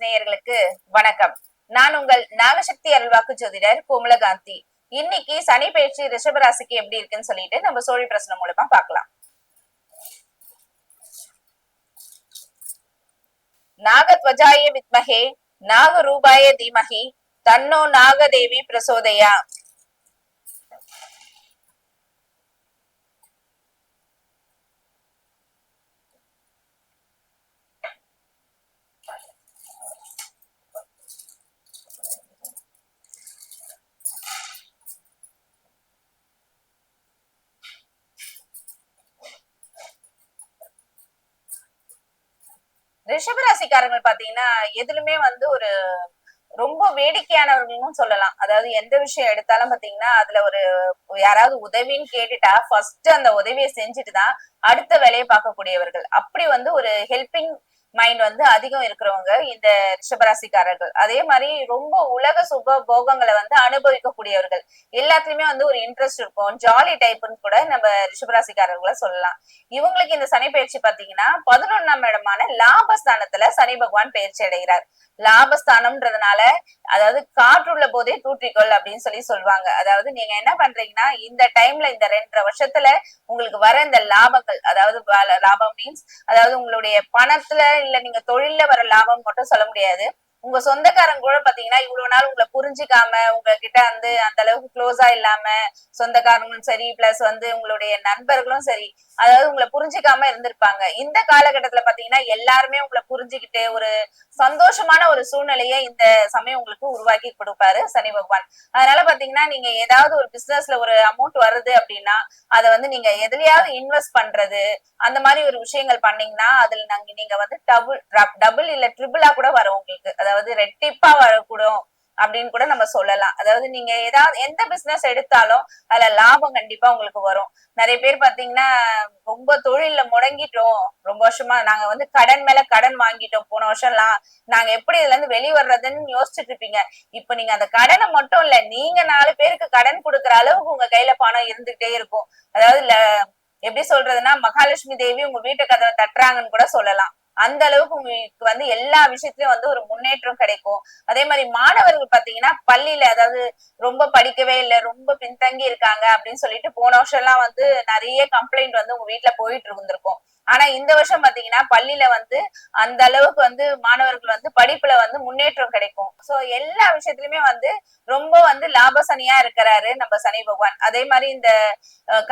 நேயர்களுக்கு வணக்கம். நான் உங்கள் நாகசக்தி அருள்வாக்கு ஜோதிடர் கோமலகாந்தி. இன்னைக்கு சனி பயிற்சி ரிஷபராசிக்கு எப்படி இருக்குன்னு சொல்லிட்டு நம்ம சோழி பிரசனம் மூலமா பார்க்கலாம். நாகத்வஜாய வித்மகே நாக ரூபாய தீமகி தன்னோ நாகதேவி பிரசோதயா. ரிஷபராசிக்காரங்க பாத்தீங்கன்னா எதுலுமே வந்து ஒரு ரொம்ப வேடிக்கையானவர்களும் சொல்லலாம். அதாவது எந்த விஷயம் எடுத்தாலும் பாத்தீங்கன்னா அதுல ஒரு யாராவது உதவின்னு கேட்டுட்டா ஃபர்ஸ்ட் அந்த உதவியை செஞ்சுட்டு தான் அடுத்த வேலையை பார்க்கக்கூடியவர்கள். அப்படி வந்து ஒரு ஹெல்பிங் மைண்ட் வந்து அதிகம் இருக்கிறவங்க இந்த ரிஷபராசிக்காரர்கள். அதே மாதிரி ரொம்ப உலக சுப போகங்களை வந்து அனுபவிக்கக்கூடியவர்கள். எல்லாத்துலயுமே வந்து ஒரு இன்ட்ரெஸ்ட் இருக்கும். ஜாலி டைப்னு கூட நம்ம ரிஷபராசிக்காரர்களை சொல்லலாம். இவங்களுக்கு இந்த சனி பயிற்சி பாத்தீங்கன்னா பதினொன்னாம் இடமான லாபஸ்தானத்துல சனி பகவான் பயிற்சி அடைகிறார். லாபஸ்தானம்ன்றதுனால அதாவது காற்றுள்ள போதே தூற்றிக்கொள் அப்படின்னு சொல்லி சொல்லுவாங்க. அதாவது நீங்க என்ன பண்றீங்கன்னா இந்த டைம்ல இந்த ரெண்டரை வருஷத்துல உங்களுக்கு வர இந்த லாபங்கள் அதாவது லாபம் மீன்ஸ் அதாவது உங்களுடைய பணத்துல இல்ல நீங்க தொழில்ல வர லாபம் மட்டும் சொல்ல முடியாது. உங்க சொந்தக்காரங்க கூட பாத்தீங்கன்னா இவ்வளவு நாள் உங்களை புரிஞ்சுக்காம உங்ககிட்ட வந்து அந்த அளவுக்கு க்ளோஸா இல்லாம சொந்தக்காரங்களும் சரி பிளஸ் வந்து உங்களுடைய நண்பர்களும் சரி அதாவது உங்களை புரிஞ்சுக்காம இருந்திருப்பாங்க. இந்த காலகட்டத்துல பாத்தீங்கன்னா எல்லாருமே உங்களை புரிஞ்சுக்கிட்டு ஒரு சந்தோஷமான ஒரு சூழ்நிலையை இந்த சமயம் உங்களுக்கு உருவாக்கி கொடுப்பாரு சனி பகவான். அதனால பாத்தீங்கன்னா நீங்க ஏதாவது ஒரு பிசினஸ்ல ஒரு அமௌண்ட் வருது அப்படின்னா அதை வந்து நீங்க எதுலயாவது இன்வெஸ்ட் பண்றது அந்த மாதிரி ஒரு விஷயங்கள் பண்ணீங்கன்னா அதுல நாங்க நீங்க வந்து டபுள் டபுள் இல்ல ட்ரிபிளா கூட வரும் உங்களுக்கு. அதாவது அதாவது ரெட்டிப்பா வரக்கூடும் அப்படின்னு கூட நம்ம சொல்லலாம். அதாவது நீங்க ஏதாவது எந்த பிசினஸ் எடுத்தாலும் அதுல லாபம் கண்டிப்பா உங்களுக்கு வரும். நிறைய பேர் பாத்தீங்கன்னா ரொம்ப தொழில்ல முடங்கிட்டோம் ரொம்ப வருஷமா நாங்க வந்து கடன் மேல கடன் வாங்கிட்டோம். போன வருஷம்லாம் நாங்க எப்படி இதுல இருந்து வெளிய வர்றதுன்னு யோசிச்சுட்டு இருப்பீங்க. இப்ப நீங்க அந்த கடனை மட்டும் இல்ல நீங்க நாலு பேருக்கு கடன் கொடுக்குற அளவுக்கு உங்க கையில பணம் இருந்துகிட்டே இருக்கும். அதாவது எப்படி சொல்றதுன்னா மகாலட்சுமி தேவி உங்க வீட்டு கதவை தட்டுறாங்கன்னு கூட சொல்லலாம். அந்த அளவுக்கு உங்களுக்கு வந்து எல்லா விஷயத்திலயும் வந்து ஒரு முன்னேற்றம் கிடைக்கும். அதே மாதிரி மாணவர்கள் பாத்தீங்கன்னா பள்ளியில அதாவது ரொம்ப படிக்கவே இல்லை ரொம்ப பின்தங்கி இருக்காங்க அப்படின்னு சொல்லிட்டு போன வருஷம் எல்லாம் வந்து நிறைய கம்ப்ளைண்ட் வந்து உங்க வீட்டுல போயிட்டு இருந்திருக்கும். ஆனா இந்த வருஷம் பாத்தீங்கன்னா பள்ளியில வந்து அந்த அளவுக்கு வந்து மாணவர்கள் வந்து படிப்புல வந்து முன்னேற்றம் கிடைக்கும். சோ எல்லா விஷயத்திலுமே வந்து ரொம்ப வந்து லாபசனியா இருக்கிறாரு நம்ம சனி பகவான். அதே மாதிரி இந்த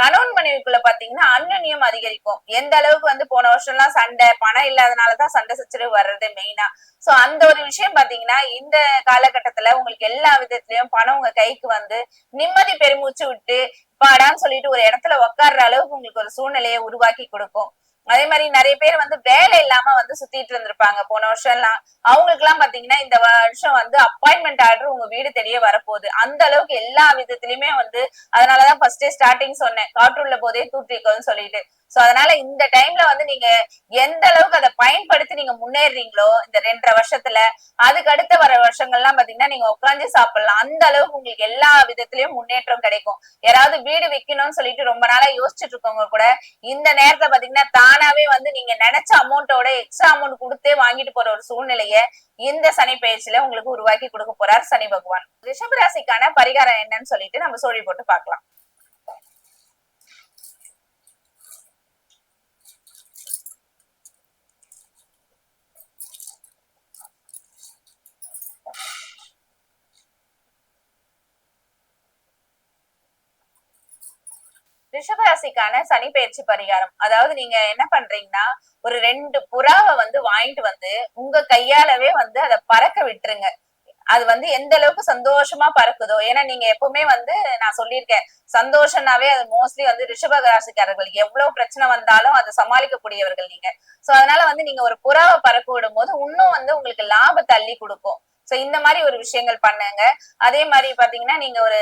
கணவன் மனைவிக்குள்ள பாத்தீங்கன்னா அந்யுன்யம் அதிகரிக்கும். எந்த அளவுக்கு வந்து போன வருஷம் எல்லாம் சண்டை பணம் இல்லாதனாலதான் சண்டை சச்சரவு வர்றது மெயினா சோ அந்த ஒரு விஷயம் பாத்தீங்கன்னா இந்த காலகட்டத்துல உங்களுக்கு எல்லா விதத்திலயும் பணம் உங்க கைக்கு வந்து நிம்மதி பெருமூச்சு விட்டு பாடான்னு சொல்லிட்டு ஒரு இடத்துல உட்கார்ற அளவுக்கு உங்களுக்கு ஒரு சூழ்நிலையை உருவாக்கி கொடுக்கும். அதே மாதிரி நிறைய பேர் வந்து வேலை இல்லாம வந்து சுத்திட்டு இருந்திருப்பாங்க. போன வருஷம் எல்லாம் அவங்களுக்கு எல்லாம் பாத்தீங்கன்னா இந்த வருஷம் வந்து அப்பாயின்மெண்ட் ஆர்டர் உங்க வீடு தெரிய வரப்போகுது. அந்த அளவுக்கு எல்லா விதத்திலயுமே வந்து அதனாலதான் ஃபர்ஸ்ட் ஸ்டார்டிங் சொன்னேன். காற்றுள்ள போதே தூற்றிக்கோன்னு சொல்லிட்டு. சோ அதனால இந்த டைம்ல வந்து நீங்க எந்த அளவுக்கு அதை பயன்படுத்தி நீங்க முன்னேறீங்களோ இந்த ரெண்டரை வருஷத்துல அதுக்கு அடுத்த வர வருஷங்கள்லாம் பாத்தீங்கன்னா நீங்க உட்காந்து சாப்பிடலாம். அந்த அளவுக்கு உங்களுக்கு எல்லா விதத்திலயும் முன்னேற்றம் கிடைக்கும். யாராவது வீடு விக்கணும்னு சொல்லிட்டு ரொம்ப நாளா யோசிச்சுட்டு இருக்கவங்க கூட இந்த நேரத்துல பாத்தீங்கன்னா தானாவே வந்து நீங்க நினைச்ச அமௌண்ட்டோட எக்ஸ்ட்ரா அமௌண்ட் கொடுத்தே வாங்கிட்டு போற ஒரு சூழ்நிலைய இந்த சனி பயிற்சியில உங்களுக்கு உருவாக்கி கொடுக்க போறார் சனி பகவான். ரிஷபராசிக்கான பரிகாரம் என்னன்னு சொல்லிட்டு நம்ம சோழி போட்டு பார்க்கலாம். ரிஷபராசிக்கான சனி பயிற்சி பரிகாரம். அதாவது நீங்க என்ன பண்றீங்கன்னா ஒரு ரெண்டு புறாவை வந்து வாங்கிட்டு வந்து உங்க கையாலவே வந்து அதை பறக்க விட்டுருங்க. அது வந்து எந்த அளவுக்கு சந்தோஷமா பறக்குதோ. ஏன்னா நீங்க எப்பவுமே வந்து நான் சொல்லியிருக்கேன் சந்தோஷம்னாவே அது மோஸ்ட்லி வந்து ரிஷப ராசிக்காரர்கள் எவ்வளவு பிரச்சனை வந்தாலும் அதை சமாளிக்கக்கூடியவர்கள் நீங்க. சோ அதனால வந்து நீங்க ஒரு புறாவை பறக்க விடும் போது இன்னும் வந்து உங்களுக்கு லாபத்தை அள்ளி கொடுக்கும். சோ இந்த மாதிரி ஒரு விஷயங்கள் பண்ணுங்க. அதே மாதிரி பாத்தீங்கன்னா நீங்க ஒரு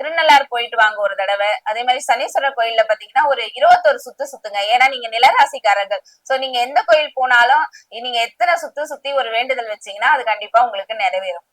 திருநள்ளாறு போயிட்டு வாங்க ஒரு தடவை. அதே மாதிரி சனீஸ்வரர் கோயில்ல பாத்தீங்கன்னா ஒரு இருபத்தொரு சுத்து சுத்துங்க. ஏன்னா நீங்க நிலராசிக்காரர்கள். சோ நீங்க எந்த கோயில் போனாலும் நீங்க எத்தனை சுத்து சுத்தி ஒரு வேண்டுதல் வச்சீங்கன்னா அது கண்டிப்பா உங்களுக்கு நிறைவேறும்.